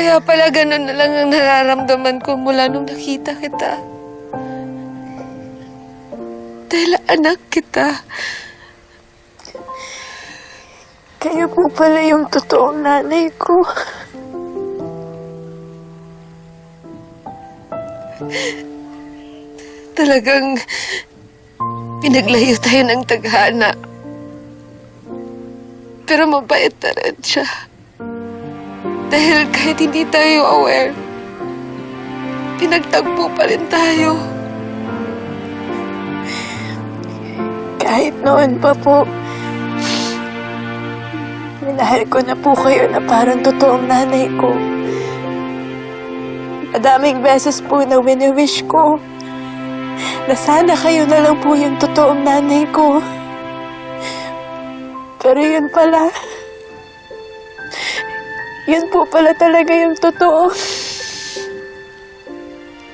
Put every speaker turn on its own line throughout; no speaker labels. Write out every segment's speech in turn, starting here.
Kaya pala ganun na lang ang nararamdaman ko mula nung nakita kita. Dahil anak kita.
Kayo po pala yung totoong nanay ko.
Talagang pinaglayo tayo ng taghana. Pero mabait na rin siya. Dahil kahit hindi tayo aware, pinagtagpo pa rin tayo.
Kahit noon pa po, minahal ko na po kayo na parang totoong nanay ko. Madaming beses po na wini-wish ko na sana kayo na lang po yung totoong nanay ko. Pero yun pala, yun po pala talaga yung totoo.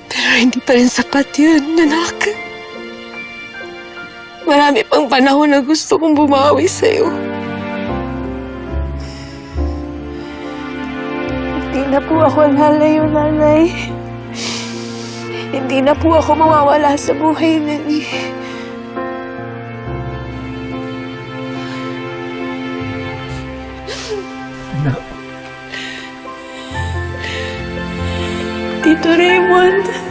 Pero hindi pa rin sapat yun, anak. Marami pang panahon na gusto kong bumawi sa'yo.
Hindi na po ako lalayo, nanay. Hindi na po ako mawawala sa buhay ni. Tito Raymond.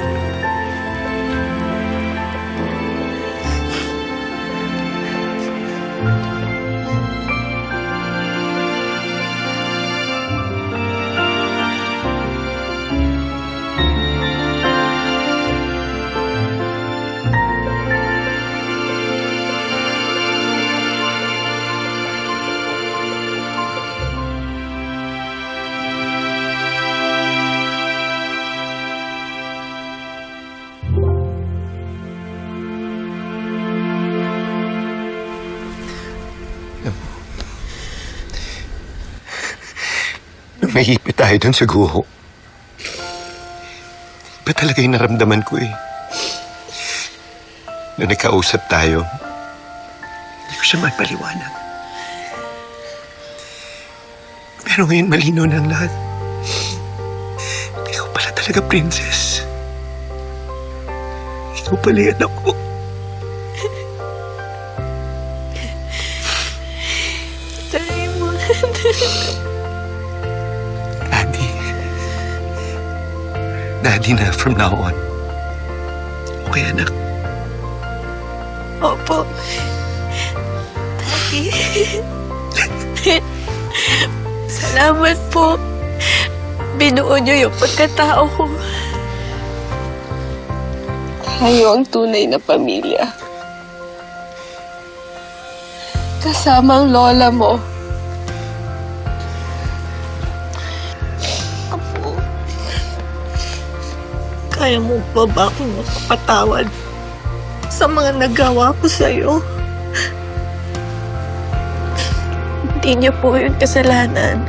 Mahihipit tayo dun sa guho. Iba talaga yung naramdaman ko eh. Nung nagkausap tayo, hindi ko siya mapaliwanag. Pero ngayon malinaw na ang lahat. Ikaw pala talaga, princess. Ikaw pala yung anak ko.
Tito
Daddy na from now on. Okay, anak.
Opo. Daddy. Salamat po. Binuo niyo yung pagkatao ko.
Tayo ang tunay na pamilya. Kasama ang lola mo.
Kaya mo pa ba akong makapatawad sa mga nagawa ko sa'yo? Hindi niyo po yung kasalanan.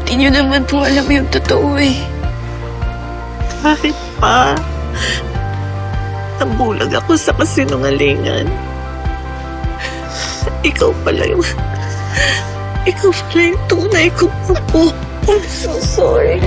Hindi nyo naman po alam yung totoo eh.
Kahit pa, nabulag ako sa kasinungalingan. Ikaw pala yung... Ikaw pala yung tunay ko po. I'm so sorry.